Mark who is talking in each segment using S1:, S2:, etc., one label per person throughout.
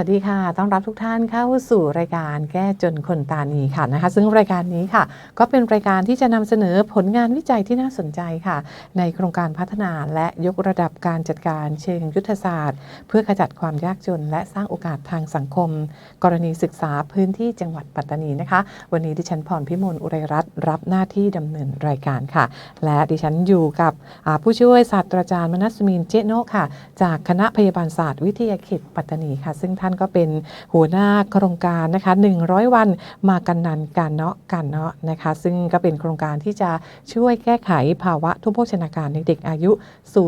S1: สวัสดีค่ะ ต้อนรับทุกท่านเข้าสู่รายการแก้จนคนตานีค่ะนะคะ ซึ่งรายการนี้ค่ะ ก็เป็นรายการที่จะนำเสนอผลงานวิจัยที่น่าสนใจค่ะ ในโครงการพัฒนาและยกระดับการจัดการเชิงยุทธศาสตร์ เพื่อขจัดความยากจน และสร้างโอกาสทางสังคม กรณีศึกษาพื้นที่จังหวัดปัตตานีนะคะ วันนี้ดิฉันพรพิมลอุไรรัตน์รับหน้าที่ดำเนินรายการค่ะ และดิฉันอยู่กับผู้ช่วยศาสตราจารย์มนัสมินเจโนค่ะ จากคณะพยาบาลศาสตร์วิทยาเขตปัตตานีค่ะ ซึ่งท่านก็เป็นหัวหน้าโครงการนะคะ100 วันมากันนันการเนาะกันเนาะนะคะ ซึ่งก็เป็นโครงการที่จะช่วยแก้ไขภาวะทุพโภชนาการในเด็กอายุ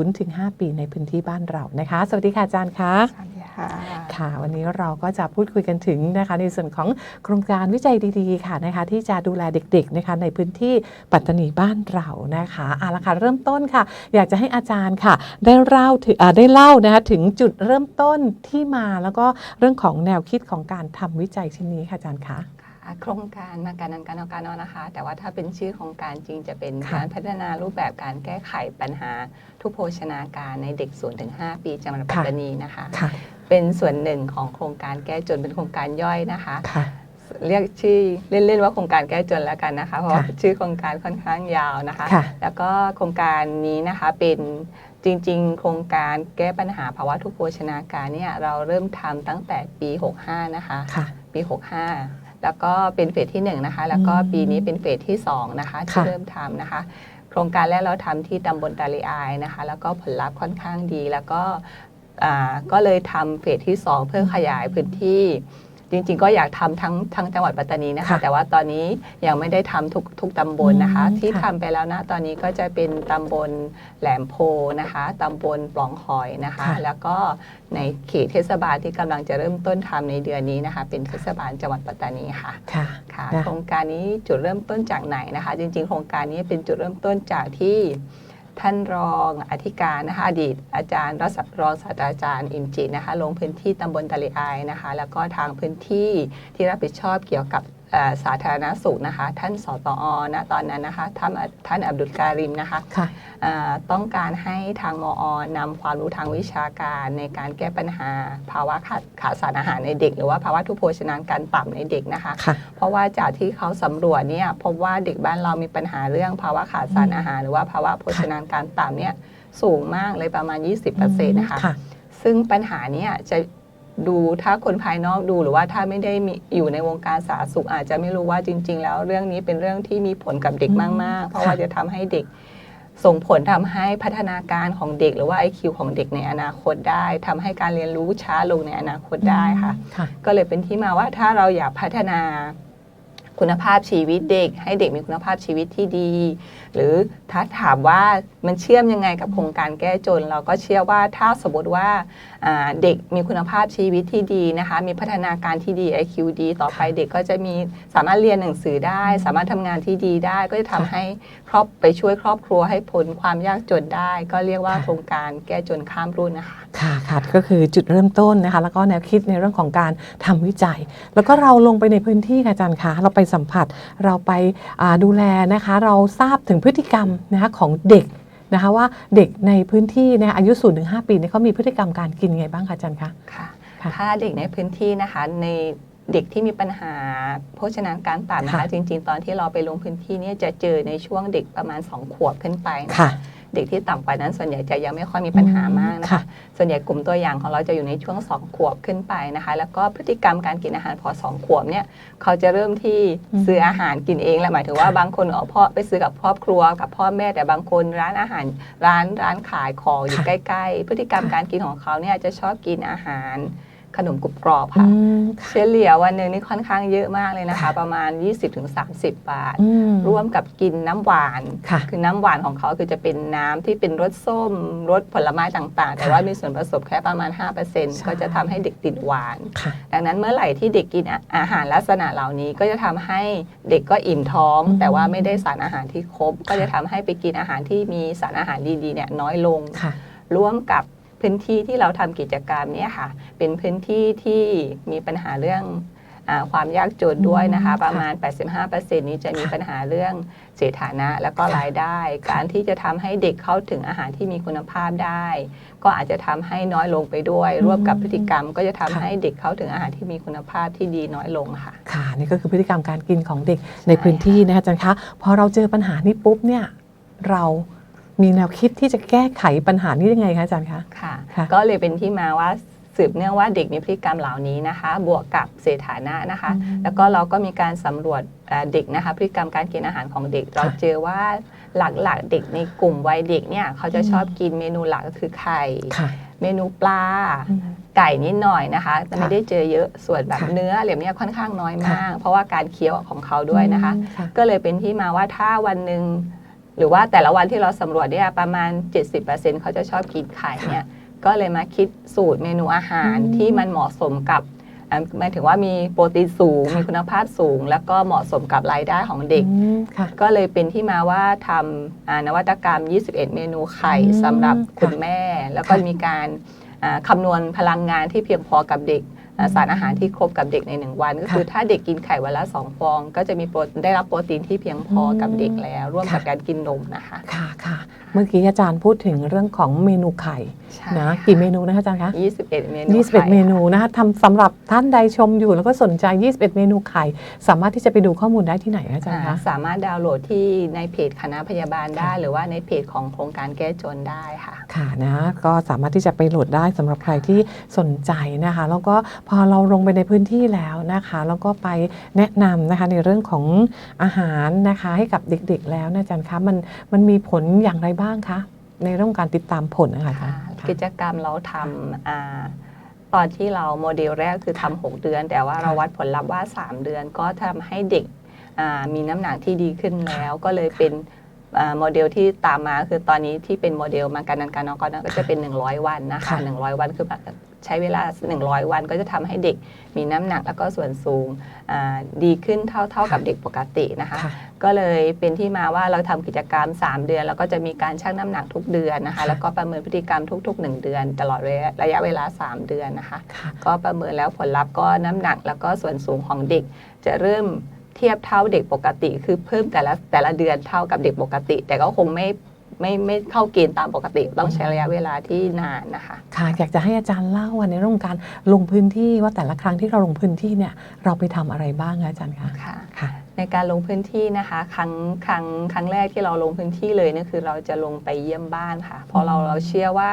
S1: 0-5 ปีในพื้นที่บ้านเรานะคะ สวัสดีค่ะอาจารย์คะ
S2: สวัสดีค่ะ
S1: ค่ะ วันนี้เราก็จะพูดคุยกันถึงนะคะ ในส่วนของโครงการวิจัยดีๆค่ะนะคะ ที่จะดูแลเด็กๆนะคะในพื้นที่ปัตตานีบ้านเรานะคะเอาละค่ะเริ่มต้นค่ะ อยากจะให้อาจารย์ค่ะ ได้เล่าถึงอ่าได้เล่านะคะถึงจุดเริ่มต้นที่มาแล้วก็เรื่องของแนวคิดของการทำวิจัยชิ้นนี้ค่ะอาจารย์คะ
S2: ค่ะโครงการมาการนันการนการนนะคะ แต่ว่าถ้าเป็นชื่อของการจริงจะเป็น
S1: ค่ะ
S2: การพัฒนารูปแบบการแก้ไขปัญหา ทุพโภชนาการในเด็ก0ถึง5ปีจังหวัดปัตตานีนะคะ
S1: ค่ะ
S2: เป็นส่วนหนึ่งของโครงการแก้จนเป็นโครงการย่อยนะคะ
S1: ค่ะ
S2: เรียกชื่อเล่นๆว่าโครงการแก้จนแล้วกันนะคะ เพราะว่า
S1: ค่ะ
S2: ชื่อโครงการค่อนข้างยาวนะคะ
S1: ค่ะ
S2: แล้วก็โครงการนี้นะคะเป็นจริง ๆ โครงการแก้ปัญหาภาวะทุพโภชนาการเนี่ยเราเริ่มทำตั้งแต่ปี 65 นะคะ
S1: ค่ะ
S2: ปี 65 แล้วก็เป็นเฟสที่1นะคะ แล้วก็
S1: อืม
S2: ปีนี้เป็นเฟสที่2นะคะที่
S1: ค่ะ
S2: เริ่มทำนะคะ โครงการแรกเราทำที่ตำบลตาลีอายนะคะ แล้วก็ผลลัพธ์ค่อนข้างดี แล้วก็อ่าก็เลยทำเฟสที่ 2 เพื่อขยายพื้นที่ จริงๆ ก็อยากทำทั้งทั้งจังหวัดปัตตานีนะคะ
S1: ค่ะ
S2: แต่ว่าตอนนี้ยังไม่ได้ทำทุกทุกตำบลนะคะ
S1: อืม
S2: ที่
S1: ค่ะ
S2: ทำไปแล้วนะตอนนี้ก็จะเป็นตำบลแหลมโพนะคะตำบลปล่องหอยนะคะ
S1: ค่ะ
S2: แล้วก็ในเขตเทศบาลที่กำลังจะเริ่มต้นทำในเดือนนี้นะคะ เป็นเทศบาลจังหวัดปัตตานีค่ะ
S1: ค่ะ
S2: ค่ะ
S1: นะ
S2: โครงการนี้จุดเริ่มต้นจากไหนนะคะ จริง ๆ โครงการนี้เป็นจุดเริ่มต้นจากที่ ท่านรองอธิการนะคะอดีตอาจารย์รศรองศาสตราจารย์อิมจินะคะลงพื้นที่ตำบลตะเลอายนะคะ แล้วก็ทางพื้นที่ที่รับผิดชอบเกี่ยวกับ สาธารณสุขนะคะท่านสตอณตอนนั้นนะคะท่านท่านอับดุลการิมนะคะ
S1: ค่ะ
S2: อ่าต้องการให้ทางมอนำความรู้ทางวิชาการในการแก้ปัญหา ภาวะขาดขาดสารอาหารในเด็ก หรือว่าภาวะทุพโภชนาการต่ำในเด็กนะคะ
S1: ค่ะ
S2: เพราะว่าจากที่เขาสำรวจเนี่ยพบว่าเด็กบ้านเรามีปัญหาเรื่องภาวะขาดสารอาหาร หรือว่าภาวะโภชนาการต่ำเนี่ยสูงมากเลยประมาณ 20%นะคะ
S1: ค่ะ
S2: ซึ่งปัญหาเนี้จะ ดูถ้าคนภายนอกดูหรือว่าถ้าไม่ได้มีอยู่ในวงการสาธารณสุขอาจจะไม่รู้ว่าจริง ๆ แล้วเรื่องนี้เป็นเรื่องที่มีผลกับเด็ก
S1: อืม
S2: มาก ๆ เพราะ
S1: ค่ะ
S2: ว่าจะทำให้เด็กส่งผลทำให้พัฒนาการของเด็กหรือว่า IQ ของเด็กในอนาคตได้ทำให้การเรียนรู้ช้าลงในอนาคตได้ค่ะ
S1: ค่ะ
S2: ก็เลยเป็นที่มาว่าถ้าเราอยากพัฒนา คุณภาพชีวิตเด็ก ให้เด็กมีคุณภาพชีวิตที่ดี หรือถ้าถามว่ามันเชื่อมยังไงกับโครงการแก้จน เราก็เชื่อว่าถ้าสมมติว่าอ่าเด็กมีคุณภาพชีวิตที่ดีนะคะ มีพัฒนาการที่ดี IQ ดีต่อไปเด็กก็จะมีสามารถเรียนหนังสือได้ สามารถทำงานที่ดีได้ ก็จะทำให้ครอบไปช่วยครอบครัวให้พ้นความยากจนได้ ก็เรียกว่า
S1: ค่ะ
S2: โครงการแก้จนข้ามรุ่นนะคะ
S1: ค่ะค่ะก็คือจุดเริ่มต้นนะคะ แล้วก็แนวคิดในเรื่องของการทำวิจัย แล้วก็เราลงไปในพื้นที่ค่ะอาจารย์คะเราไปสัมผัสเราไปอ่าดูแลนะคะ เราทราบถึงพฤติกรรมนะคะของเด็กนะคะว่าเด็กในพื้นที่นะคะอายุ0ูถึงหปีเนี่ยเขามีพฤติกรรมการกินยังไงบ้างคะอาจารย์คะ
S2: ค่ะ
S1: ค่ะ
S2: ถ้าเด็กในพื้นที่นะคะในเด็กที่มีปัญหาโภชนาการต่ำนะคะ
S1: ค่ะ
S2: จริง ๆ ตอนที่เราไปลงพื้นที่เนี่ยจะเจอในช่วงเด็กประมาณ 2 ขวบขึ้นไปนะ
S1: ค่ะ
S2: เด็กที่ต่ำกว่านั้นส่วนใหญ่จะยังไม่ค่อยมีปัญหามากนะ
S1: ค่ะ
S2: คะ ส่วนใหญ่กลุ่มตัวอย่างของเราจะอยู่ในช่วง 2 ขวบขึ้นไปนะคะ แล้วก็พฤติกรรมการกินอาหารพอ 2 ขวบเนี่ยเขาจะเริ่มที่
S1: อืม
S2: ซื้ออาหารกินเองแหละหมายถึงว่า
S1: ค่ะ
S2: บางคนเอาพ่อไปซื้อกับครอบครัวกับพ่อแม่แต่บางคนร้านอาหารร้านร้านขายของอยู่
S1: ค่ะ
S2: ใกล้ ๆ พฤติกรรม
S1: ค่ะ
S2: การกินของเขาเนี่ยจะชอบกินอาหาร ขนมกรุบกรอบ
S1: อื
S2: ค่ะ
S1: มค่ะ
S2: เฉลี่ยวันหนึ่งนี่ค่อนข้างเยอะมากเลยนะคะ
S1: ค่ะ
S2: ประมาณ 20-30 บาท
S1: อืม
S2: ร่วมกับกินน้ำหวาน
S1: ค่ะ
S2: คือน้ำหวานของเขาคือจะเป็นน้ำที่เป็นรสส้มรสผลไม้ต่างๆ แต่
S1: ค่ะ
S2: ว่ามีส่วนผสมแค่ประมาณ
S1: ใช่
S2: 5%ก็จะทำให้เด็กติดหวาน
S1: ค่ะ
S2: ดังนั้นเมื่อไหร่ที่เด็กกินอาอาหารลักษณะเหล่านี้ก็จะทำให้เด็กก็อิ่มท้อง
S1: อืม
S2: แต่ว่าไม่ได้สารอาหารที่ครบ ก็
S1: ค่ะ
S2: จะทำให้ไปกินอาหารที่มีสารอาหารดีๆเนี่ยน้อยลง
S1: ค่ะ
S2: ร่วมกับ พื้นที่ที่เราทำกิจกรรมเนี่ยค่ะ เป็นพื้นที่ที่มีปัญหาเรื่องอ่าความยากจนด้วยนะคะ
S1: อืม
S2: ประมาณ 85%นี้จะมีปัญหาเรื่องเศรษฐานะแล้วก็รายได้ การที่จะทำให้เด็กเข้าถึงอาหารที่มีคุณภาพได้ ก็อาจจะทำให้น้อยลงไปด้วย
S1: อืม
S2: ร่วมกับพฤติกรรม ก็จะทำ
S1: ค่ะ
S2: ให้เด็กเข้าถึงอาหารที่มีคุณภาพที่ดีน้อยลงค่ะ
S1: ค่ะ นี่ก็คือพฤติกรรมการกินของเด็กในพื้นที่นะคะอาจารย์คะพอเราเจอปัญหานี้ปุ๊บเนี่ยเรามีแนวคิดที่จะแก้ไขปัญหานี้ยังไงคะอาจารย์คะ
S2: ค่ะ
S1: ค่ะ
S2: ก็เลยเป็นที่มาว่าสืบเนื่องว่าเด็กมีพฤติกรรมเหล่านี้นะคะ บวกกับเศรษฐานะนะคะ
S1: อืม
S2: แล้วก็เราก็มีการสำรวจเอ่อเด็กนะคะ พฤติกรรมการกินอาหารของเด็ก เราเจอว่าหลักๆเด็กในกลุ่มวัยเด็กเนี่ยเขาจะ
S1: อืม
S2: ชอบกินเมนูหลักก็คือไข่
S1: ค่ะ
S2: เมนูปลา
S1: อืม
S2: ไก่นิดหน่อยนะคะแต่
S1: ค่ะ
S2: ไม่ได้เจอเยอะส่วนแบบ
S1: ค่ะ
S2: เนื้อเหลี่ยมเนี่ยค่อนข้างน้อยมาก เพราะว่าการเคี้ยวของเขาด้วยนะคะ
S1: อืมค่ะ
S2: ก็เลยเป็นที่มาว่าถ้าวันหนึ่งหรือว่าแต่ละวันที่เราสำรวจเนี่ยประมาณ 70%เขาจะชอบกินไข่เนี่ย ก็เลยมาคิดสูตรเมนูอาหาร
S1: อืม
S2: ที่มันเหมาะสมกับอ่าหมายถึงว่ามีโปรตีนสูง
S1: ค่ะ
S2: มีคุณภาพสูง แล้วก็เหมาะสมกับรายได้ของเด็ก
S1: อืมค่ะ
S2: ก็เลยเป็นที่มาว่าทำอ่านวัตกรรม 21 เมนูไข่
S1: อืม
S2: สำหรับคุณ
S1: ค่ะ
S2: แม่ แล้วก็
S1: ค่ะ
S2: มีการอ่าคำนวณพลังงานที่เพียงพอกับเด็กอ่า
S1: อืม
S2: สารอาหารที่ครบกับเด็กในหนึ่งวัน ก็คือ
S1: ค่ะ
S2: ถ้าเด็กกินไข่วันละสองฟอง ก็จะมีโปรได้รับโปรตีนที่เพียงพอกับเด็กแล้ว ร่วมกับ
S1: ค่ะ
S2: การกินนมนะคะ
S1: ค่ะค่ะ เมื่อกี้อาจารย์พูดถึงเรื่องของเมนูไข่
S2: ใช่
S1: นะกี่เมนูนะคะอาจารย์คะ
S2: 21 เมนู
S1: 21
S2: ไข่
S1: เมนูนะคะทำสำหรับท่านใดชมอยู่แล้วก็สนใจ 21 เมนูไข่ สามารถที่จะไปดูข้อมูลได้ที่ไหนคะอาจารย์
S2: อ่า
S1: คะ
S2: สามารถดาวน์โหลดที่ในเพจคณะพยาบาลได้
S1: ค่ะ
S2: หรือว่าในเพจของโครงการแก้จนได้ค่ะ
S1: ค่ะนะก็สามารถที่จะไปโหลดได้สำหรับใครที่สนใจนะคะ แล้วก็พอเราลงไปในพื้นที่แล้วนะคะ แล้วก็ไปแนะนำนะคะในเรื่องของอาหารนะคะให้กับเด็กๆ แล้วนะอาจารย์คะมันมันมีผลอย่างไรบ้างคะ ในเรื่องการติดตามผลนะคะอาจาร
S2: ค่ะ
S1: ย์ค่ะ
S2: กิจกรรมเราทำอ่าตอนที่เราโมเดลแรกคือทำหกเดือน แต่ว่าเรา
S1: ค่ะ
S2: วัดผลลัพธ์ว่า 3 เดือนก็ทำให้เด็กอ่ามีน้ำหนักที่ดีขึ้นแล้ว ก็เลยเป็นอ่าโมเดลที่ตามมาคือตอนนี้ที่เป็นโมเดลมาการนันการน้องก็ก็จะเป็น 100 วันนะคะ
S1: ค่ะ
S2: 100 วันคือแบบ ใช้เวลา 100 วันก็จะทำให้เด็กมีน้ำหนักแล้วก็ส่วนสูงอ่าดีขึ้นเท่าเท่ากับเด็กปกตินะคะ
S1: ค่ะ
S2: ก็เลยเป็นที่มาว่าเราทำกิจกรรม 3 เดือน แล้วก็จะมีการชั่งน้ำหนักทุกเดือนนะคะ
S1: ค่ะ
S2: แล้วก็ประเมินพฤติกรรมทุก ๆ 1 เดือน ตลอดระยะเวลา 3 เดือนนะคะ
S1: ค่ะ
S2: ก็ประเมินแล้วผลลัพธ์ก็น้ำหนักแล้วก็ส่วนสูงของเด็กจะเริ่มเทียบเท่าเด็กปกติ คือเพิ่มแต่ละแต่ละเดือนเท่ากับเด็กปกติ แต่ก็คงไม่ ไม่ไม่เข้าเกณฑ์ตามปกติ ต้องใช้ระยะเวลาที่นานนะคะ
S1: ค่ะอยากจะให้อาจารย์เล่าในเรื่องของการลงพื้นที่ว่าแต่ละครั้งที่เราลงพื้นที่เนี่ยเราไปทำอะไรบ้างคะอาจารย์คะ
S2: ค่ะ
S1: ค่ะ
S2: ในการลงพื้นที่นะคะครั้งครั้งครั้งแรกที่เราลงพื้นที่เลยเนี่ยคือเราจะลงไปเยี่ยมบ้านค่ะ เพราะเรา
S1: อืม
S2: เราเชื่อว่า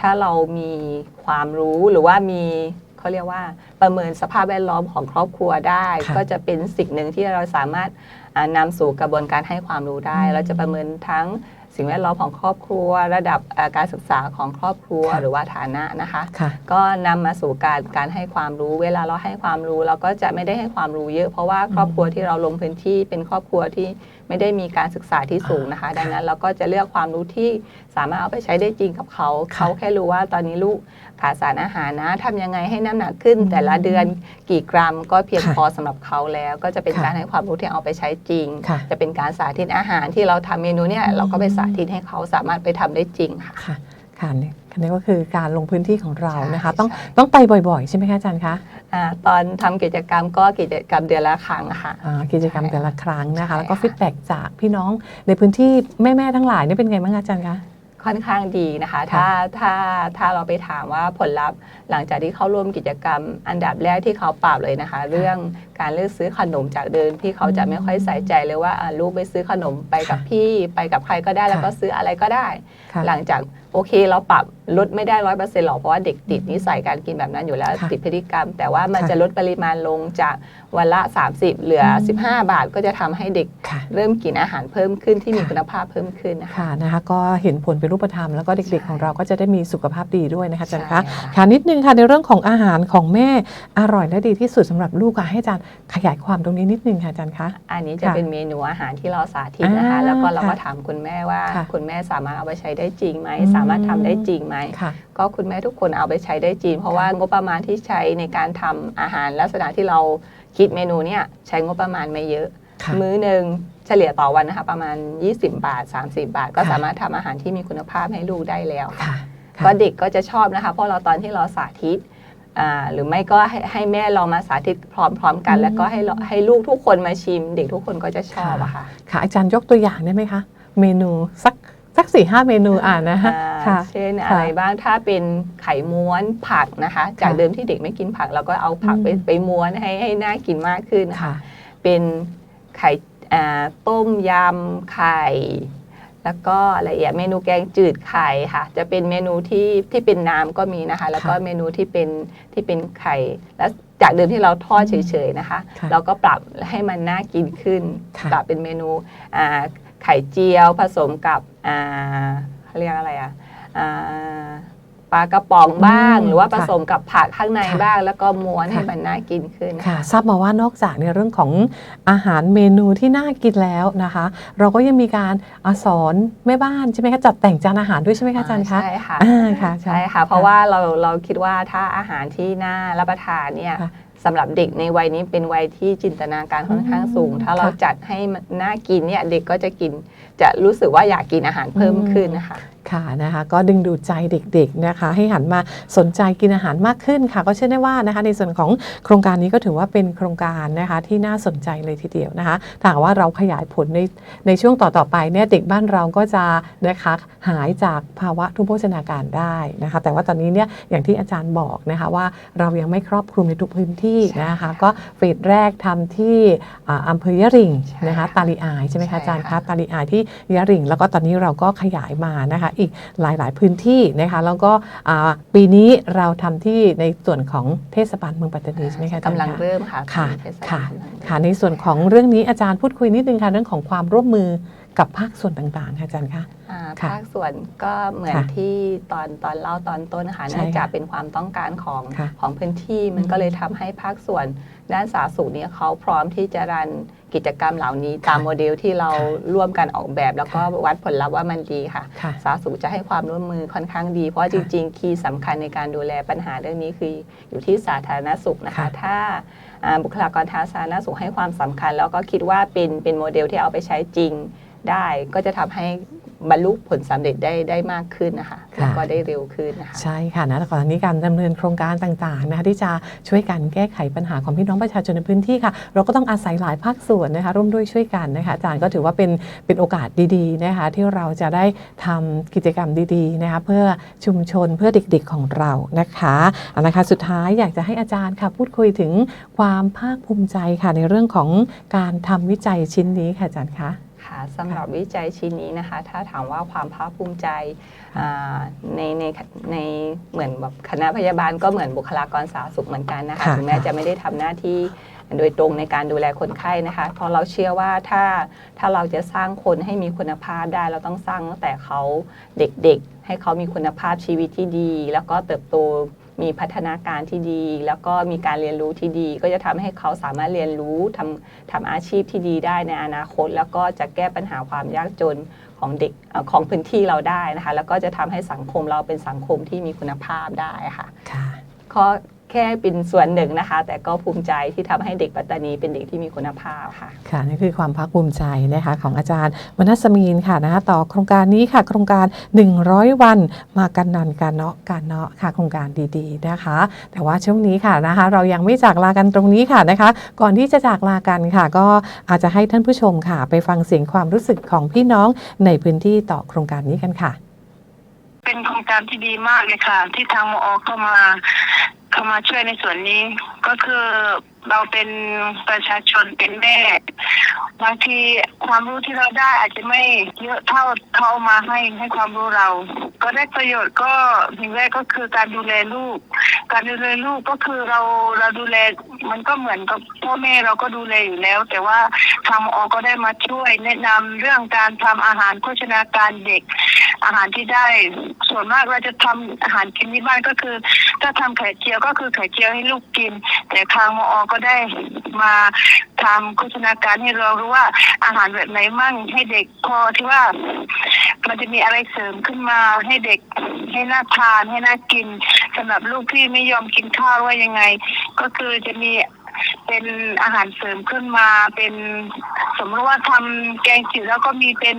S2: ถ้าเรามีความรู้หรือว่ามีเขาเรียกว่าประเมินสภาพแวดล้อมของครอบครัวได้
S1: ค่ะ
S2: ก็จะเป็นสิ่งหนึ่งที่เราสามารถอ่านำสู่กระบวนการให้ความรู้ได้
S1: อืม
S2: เราจะประเมินทั้ง สิ่งแวดล้อมของครอบครัว ระดับอ่าการศึกษาของครอบครัว
S1: ค่ะ
S2: หรือว่าฐานะนะคะ
S1: ค่ะ
S2: ก็นำมาสู่การการให้ความรู้ เวลาเราให้ความรู้เราก็จะไม่ได้ให้ความรู้เยอะ เพราะว่าครอบครัวที่เราลงพื้นที่เป็นครอบครัวที่ ไม่ได้มีการศึกษาที่สูงนะคะ
S1: อ่า
S2: ดังนั้นเราก็จะเลือกความรู้ที่สามารถเอาไปใช้ได้จริงกับเขา
S1: ค่ะ
S2: เขาแค่รู้ว่าตอนนี้ลูกขาดสารอาหารนะทำยังไงให้น้ำหนักขึ้น
S1: อืม
S2: แต่ละเดือนกี่กรัมก็เพียง
S1: ค่ะ
S2: พอสำหรับเขาแล้ว ก็จะเป็น
S1: ค่ะ
S2: การให้ความรู้ที่เอาไปใช้จริง
S1: ค่ะ
S2: จะเป็นการสาธิตอาหารที่เราทำเมนูเนี่ย
S1: อืม
S2: เราก็ไปสาธิตให้เขาสามารถไปทำได้จริงค่ะ
S1: ค่ะค่ะนี่อันนี้ก็คือการลงพื้นที่ของเรานะคะ
S2: ใช่
S1: ต้อง
S2: ใช่
S1: ต้องไปบ่อยๆ ใช่ไหมคะอาจารย์คะ
S2: อ่าตอนทำกิจกรรมก็กิจกรรมเดือนละครั้งค่ะ
S1: อ่ากิจกรรม
S2: ใช่
S1: แต่ละครั้งนะคะ
S2: ใช่
S1: แล้วก็
S2: ค่ะ
S1: ฟีดแบ็กจากพี่น้องในพื้นที่แม่ๆทั้งหลายนี่เป็นไงบ้างคะอาจารย์คะ
S2: ค่อนข้างดีนะคะ ถ้าถ้าถ้าเราไปถามว่าผลลัพธ์ หลังจากที่เข้าร่วมกิจกรรม อันดับแรกที่เขาปรับเลยนะคะ เรื่องการเลือกซื้อขนมจากเดิมที่เขาจะไม่ค่อยใส่ใจเลยว่าอ่าลูกไปซื้อขนมไปกับ
S1: ค่ะ
S2: พี่ไปกับใครก็ได้แล้วก็
S1: ค่ะ
S2: ซื้ออะไรก็ได้
S1: ค่ะ
S2: หลังจาก โอเค เราปรับลดไม่ได้ร้อยเปอร์เซ็นต์หรอกเพราะว่าเด็กติดนิสัยการกินแบบนั้นอยู่แล้ว
S1: ค่ะ
S2: ติดพฤติกรรม แต่ว่ามัน
S1: ค่ะ
S2: จะลดปริมาณลงจากวันละ 30 เหลือ
S1: อืม
S2: 15 บาทก็จะทำให้เด็ก
S1: ค่ะ
S2: เริ่มกินอาหารเพิ่มขึ้นที่มี
S1: ค่ะ
S2: คุณภาพเพิ่มขึ้นนะคะ
S1: ค่ะนะคะก็เห็นผลเป็นรูปธรรมแล้วก็เด็ก
S2: ใช่
S1: ๆของเราก็จะได้มีสุขภาพดีด้วยนะคะอาจารย์คะ
S2: ใช่ค่ะ
S1: ค่ะนิดนึงค่ะในเรื่องของอาหารของแม่อร่อยและดีที่สุดสำหรับลูกค่ะให้อาจารย์ขยายความตรงนี้นิดนึงค่ะอาจารย์คะ
S2: อันนี้จะ
S1: ค่ะ
S2: เป็นเมนูอาหารที่เราสาธิตนะคะ
S1: อ่า
S2: แล้วก็เราก็
S1: ค่ะ
S2: ถามคุณแม่ว่า
S1: ค่ะ
S2: คุณแม่สามารถเอาไปใช้ได้จริงไหม
S1: อืม
S2: สามารถทำได้จริงไหม
S1: ค่ะ
S2: ก็คุณแม่ทุกคนเอาไปใช้ได้จริง เพราะว่างบประมาณที่ใช้ในการทำอาหารลักษณะที่เราคิดเมนูเนี่ยใช้งบประมาณไม่เยอะ
S1: ค่ะ
S2: มื้อหนึ่งเฉลี่ยต่อวันนะคะประมาณ 20 บาท 30 บาท ก็
S1: ค่ะ
S2: สามารถทำอาหารที่มีคุณภาพให้ลูกได้แล้ว
S1: ค่ะ
S2: ก็เด็กก็จะชอบนะคะ เพราะเราตอนที่เราสาธิตอ่าหรือไม่ก็ให้ให้แม่ลองมาสาธิตพร้อมๆกัน
S1: อืม
S2: แล้วก็ให้ลองให้ลูกทุกคนมาชิม เด็กทุกคนก็จะชอบอะค่ะ
S1: ค่ะอาจารย์ยกตัวอย่างได้ไหมคะ เมนูสัก สักสี่ห้าเมนูอ่านนะฮะ
S2: อ่า
S1: ค่ะ
S2: เช่น
S1: ค่ะ
S2: อะไรบ้างถ้าเป็นไข่ม้วนผักนะคะ จาก
S1: ค่ะ
S2: เดิมที่เด็กไม่กินผักเราก็เอาผักไป
S1: อืม
S2: ไปม้วนให้ให้น่ากินมากขึ้นนะคะ
S1: ค่ะ
S2: เป็นไข่อ่าต้มยำไข่แล้วก็อะไรอีกเมนูแกงจืดไข่ค่ะ จะเป็นเมนูที่ที่เป็นน้ำก็มีนะคะ แล้วก็
S1: ค่ะ
S2: เมนูที่เป็นที่เป็นไข่ แล้วจากเดิมที่เราทอดเฉยๆนะคะ
S1: ค่ะ
S2: เราก็ปรับให้มันน่ากินขึ้น
S1: ค่ะ
S2: ปรับเป็นเมนูอ่า ไข่เจียวผสมกับอ่าเขาเรียกอะไรอะอ่าปลากระป๋องบ้าง
S1: อืม
S2: หรือว่าผ
S1: ค่ะ
S2: สมกับผักข้างใน
S1: ค่ะ
S2: บ้าง แล้วก็ม้วนให้
S1: ค่ะ
S2: มันน่ากินขึ้น
S1: ค่ะ ทราบมาว่านอกจากในเรื่องของอาหารเมนูที่น่ากินแล้วนะคะ เราก็ยังมีการอาสอนแม่บ้านใช่ไหมคะจัดแต่งจานอาหารด้วยใช่ไหมคะอาจารย์คะ
S2: ใช่ค่ะ
S1: อ่าค่ะ
S2: ใช่ค่ะ เพราะว่าเราเราคิดว่าถ้าอาหารที่น่ารับประทานเนี่ย
S1: ค่ะ
S2: สำหรับเด็กในวัยนี้เป็นวัยที่จินตนาการค่อนข้างสูง
S1: อืม
S2: ถ้าเรา
S1: ค่ะ
S2: จัดให้มันน่ากินเนี่ยเด็กก็จะกิน จะรู้สึกว่าอยากกินอาหารเพิ่ม
S1: อืม
S2: ขึ้นนะคะ
S1: ค่ะนะคะก็ดึงดูดใจเด็กๆนะคะให้หันมาสนใจกินอาหารมากขึ้นค่ะ ก็เชื่อได้ว่านะคะในส่วนของโครงการนี้ก็ถือว่าเป็นโครงการนะคะที่น่าสนใจเลยทีเดียวนะคะถ้าว่าเราขยายผลในในช่วงต่อๆไปเนี่ยเด็กบ้านเราก็จะนะคะหายจากภาวะทุพโภชนาการได้นะคะแต่ว่าตอนนี้เนี่ยอย่างที่อาจารย์บอกนะคะว่าเรายังไม่ครอบคลุมในทุกพื้นที่นะคะก็เฟสแรกทำที่อ่าอำเภอยะริงนะคะตาลีอายใช่ไหมคะอาจารย์คะ
S2: ค่ะ
S1: ตาลีอายที่ยะริง แล้วก็ตอนนี้เราก็ขยายมานะคะอีกหลาย ๆ พื้นที่นะคะ แล้วก็อ่าปีนี้เราทำที่ในส่วนของเทศบาลเมืองปัตตานีใช่ไหมคะอาจารย์
S2: กำลัง
S1: คะ
S2: เริ่มค่ะ
S1: ค่ะ
S2: เทศบาล
S1: ค่ะ
S2: กำลังเริ่ม
S1: ค่ะในส่วนของเรื่องนี้อาจารย์พูดคุยนิดนึงค่ะเรื่องของความร่วมมือกับภาคส่วนต่างๆ ค่ะอาจารย์คะ
S2: อ่า
S1: ค่ะ
S2: ภาคส่วนก็เหมือน
S1: ค่ะ
S2: ที่ตอนตอนเล่าตอนต้นนะคะ
S1: ใช่
S2: เนื่องจาก
S1: ค่ะ
S2: เป็นความต้องการของ
S1: ค่ะ
S2: ของพื้นที่มัน
S1: อืม
S2: ก็เลยทำให้ภาคส่วนด้านสาธารณสุขเนี่ยเขาพร้อมที่จะรัน กิจกรรมเหล่านี้ตามโมเดลที่เรา
S1: ค่ะ
S2: ร่วมกันออกแบบ แล้วก็
S1: ค่ะ
S2: วัดผลลัพธ์ว่ามันดีค่ะ
S1: ค่ะ
S2: สาธารณสุขจะให้ความร่วมมือค่อนข้างดี เพราะว่าจ
S1: ค่ะ
S2: ริงๆ คีย์สำคัญในการดูแลปัญหาเรื่องนี้คืออยู่ที่สาธารณสุขนะคะ
S1: ค่ะ
S2: ถ้าอ่าบุคลากรทางสาธารณสุขให้ความสำคัญ แล้วก็คิดว่าเป็นเป็นโมเดลที่เอาไปใช้จริงได้ ก็จะทำให้ บรรลุผลสำเร็จได้ได้มากขึ้นนะคะ
S1: ค่ะ
S2: แล้วก็ได้เร็วขึ้นนะคะ
S1: ใช่ค่ะนะแต่ก่อนนี้การดำเนินโครงการต่างๆนะคะที่จะช่วยกันแก้ไขปัญหาของพี่น้องประชาชนในพื้นที่ค่ะ เราก็ต้องอาศัยหลายภาคส่วนนะคะร่วมด้วยช่วยกันนะคะอาจารย์ก็ถือว่าเป็นเป็นโอกาสดีๆนะคะที่เราจะได้ทำกิจกรรมดีๆนะคะเพื่อชุมชนเพื่อเด็กๆของเรานะคะเอาละค่ะสุดท้ายอยากจะให้อาจารย์ค่ะ พูดคุยถึงความภาคภูมิใจค่ะในเรื่องของการทำวิจัยชิ้นนี้ค่ะอาจารย์คะ
S2: ค่ะ สำหรับวิจัยชิ้นนี้นะคะ ถ้าถามว่าความภาคภูมิใจ
S1: ค่ะ
S2: อ่าในในในเหมือนแบบคณะพยาบาลก็เหมือนบุคลากรสาธารณสุขเหมือนกันนะคะ
S1: ค่ะ
S2: ถึงแม้จะไม่ได้ทำหน้าที่โดยตรงในการดูแลคนไข้นะคะ เพราะเราเชื่อว่าถ้าถ้าเราจะสร้างคนให้มีคุณภาพได้ เราต้องสร้างตั้งแต่เขาเด็กๆ ให้เขามีคุณภาพชีวิตที่ดี แล้วก็เติบโต มีพัฒนาการที่ดี แล้วก็มีการเรียนรู้ที่ดี ก็จะทำให้เขาสามารถเรียนรู้ทำทำอาชีพที่ดีได้ในอนาคต แล้วก็จะแก้ปัญหาความยากจนของเด็กเอ่อของพื้นที่เราได้นะคะ แล้วก็จะทำให้สังคมเราเป็นสังคมที่มีคุณภาพได้ค่ะ
S1: ค่ะ
S2: ก็ แค่เป็นส่วนหนึ่งนะคะ แต่ก็ภูมิใจที่ทำให้เด็กปัตตานีเป็นเด็กที่มีคุณภาพค่ะ
S1: ค่ะนี่คือความภาคภูมิใจนะคะของอาจารย์วนัสมีนค่ะนะคะต่อโครงการนี้ค่ะ โครงการ 100 วันมากันนันการเนาะการเนาะค่ะ โครงการดีๆนะคะ แต่ว่าช่วงนี้ค่ะนะคะ เรายังไม่จากลากันตรงนี้ค่ะนะคะ ก่อนที่จะจากลากันค่ะ ก็อาจจะให้ท่านผู้ชมค่ะ ไปฟังเสียงความรู้สึกของพี่น้องในพื้นที่ต่อโครงการนี้กันค่ะ
S3: เป็นโครงการที่ดีมากเลยค่ะ ที่ทางมอเข้ามาเข้ามาช่วยในส่วนนี้ ก็คือเราเป็นประชาชนเป็นแม่บางทีความรู้ที่เราได้อาจจะไม่เยอะเท่าเขาเอามาให้ให้ความรู้เรา ก็ได้ประโยชน์ก็สิ่งแรกก็คือการดูแลลูก การดูแลลูกก็คือเราเราดูแลมันก็เหมือนกับพ่อแม่เราก็ดูแลอยู่แล้ว แต่ว่า ทางมอก็ได้มาช่วยแนะนำเรื่องการทำอาหารโภชนาการเด็ก อาหารที่ได้ส่วนมากเราจะทำอาหารกินที่บ้านก็คือ ถ้าทำไข่เจียวก็คือไข่เจียวให้ลูกกิน แต่ทางมอก็ได้มาทำโฆษณาการให้เรารู้ว่าอาหารแบบไหนมั่งให้เด็กพอที่ว่า มันจะมีอะไรเสริมขึ้นมาให้เด็กให้น่าทานให้น่ากินสำหรับลูกที่ไม่ยอมกินข้าวว่ายังไง ก็คือจะมี เป็นอาหารเสริมขึ้นมา เป็นสมมติว่าทำแกงจืดแล้วก็มีเป็น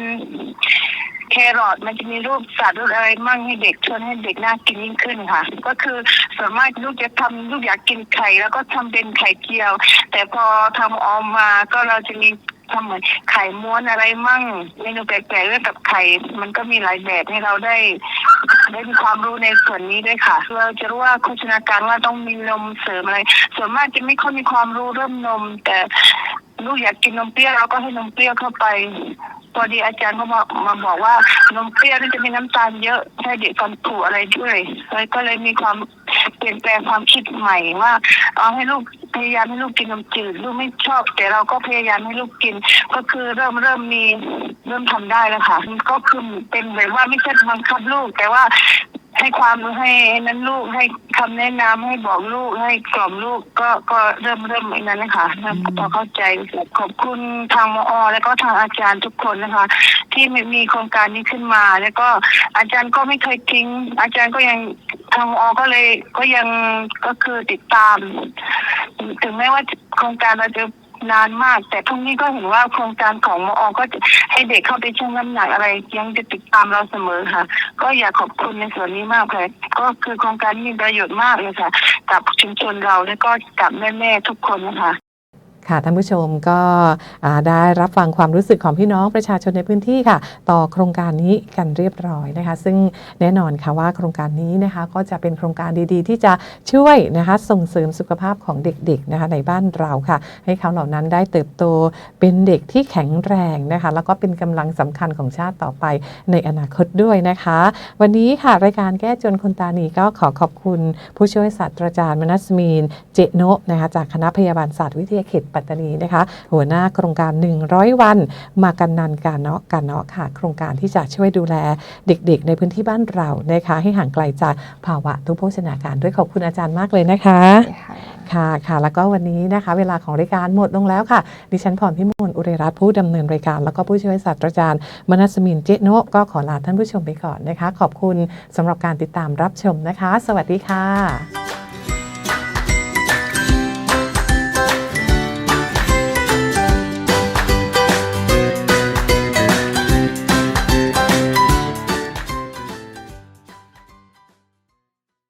S3: แครอทมันจะมีรูปสัตว์รูปอะไรมั่งให้เด็กชวนให้เด็กน่ากินยิ่งขึ้นค่ะ ก็คือส่วนมากลูกจะทำลูกอยากกินไข่แล้วก็ทำเป็นไข่เจียว แต่พอทำออกมาก็เราจะมี ทำเหมือนไข่ม้วนอะไรมั่งเมนูแปลกๆเรื่องกับไข่มันก็มีหลายแบบให้เราได้ได้มีความรู้ในส่วนนี้ด้วยค่ะเราจะรู้ว่าโภชนาการว่าต้องมีนมเสริมอะไร ส่วนมากจะไม่ค่อยมีความรู้เรื่องนม แต่ลูกอยากกินนมเปรี้ยวเราก็ให้นมเปรี้ยวเข้าไปพอดีอาจารย์ก็มามาบอกว่านมเปรี้ยวนี่จะมีน้ำตาลเยอะให้เด็กฟันผุอะไรด้วยเลยก็เลยมีความ เปลี่ยนแปลงความคิดใหม่ว่าเอาให้ลูกพยายามให้ลูกกินนมจืดลูกไม่ชอบ แต่เราก็พยายามให้ลูกกิน ก็คือเริ่มเริ่มมีเริ่มทำได้แล้วค่ะ ก็คือเป็นแบบว่าไม่ใช่บังคับลูก แต่ว่า ให้ความให้นั้นลูกให้คำแนะนำให้บอกลูกให้กล่อมลูกก็ก็เริ่มเริ่มไอ้นั้นนะคะเริ่มพอเข้าใจขอบคุณทางมอ แล้วก็ทางอาจารย์ทุกคนนะคะ ที่มีมีโครงการนี้ขึ้นมา แล้วก็อาจารย์ก็ไม่เคยทิ้ง อาจารย์ก็ยังทางมอ ก็เลยก็ยังก็คือติดตาม ถึงแม้ว่าโครงการเราจะ นานมาก แต่พรุ่งนี้ก็เห็นว่าโครงการของมอก็จะให้เด็กเข้าไปชั่งน้ำหนักอะไรยังจะติดตามเราเสมอค่ะ ก็อยากขอบคุณในส่วนนี้มากเลยก็คือโครงการนี้มีประโยชน์มากเลยค่ะ กับชุมชนเราและก็กับแม่ๆทุกคนนะคะ
S1: ค่ะท่านผู้ชมก็ได้รับฟังความรู้สึกของพี่น้องประชาชนในพื้นที่ค่ะ ต่อโครงการนี้กันเรียบร้อยนะคะ ซึ่งแน่นอนค่ะว่าโครงการนี้นะคะก็จะเป็นโครงการดีๆ ที่จะช่วยนะคะส่งเสริมสุขภาพของเด็กๆนะคะในบ้านเราค่ะ ให้เขาเหล่านั้นได้เติบโตเป็นเด็กที่แข็งแรงนะคะ แล้วก็เป็นกำลังสำคัญของชาติต่อไปในอนาคตด้วยนะคะ วันนี้ค่ะรายการแก้จนคนตานีก็ขอขอบคุณ ผู้ช่วยศาสตราจารย์มนัสมีน เจโนะนะคะจากคณะพยาบาลศาสตร์วิทยาเขตปัตตานีนะคะ หัวหน้าโครงการ 100 วัน มากันนันการเนาะการเนาะค่ะ โครงการที่จะช่วยดูแลเด็กๆ ในพื้นที่บ้านเรานะคะ ให้ห่างไกลจากภาวะทุพโภชนาการด้วยขอบคุณอาจารย์มากเลยนะคะค่ะค่ะแล้วก็วันนี้นะคะ เวลาของรายการหมดลงแล้วค่ะ ดิฉันพรพิมลอุเรรัตน์ผู้ดำเนินรายการ แล้วก็ผู้ช่วยศาสตราจารย์ มนัสมินเจโนะก็ขอลาท่านผู้ชมไปก่อนนะคะ ขอบคุณสำหรับการติดตามรับชมนะคะ สวัสดีค่ะ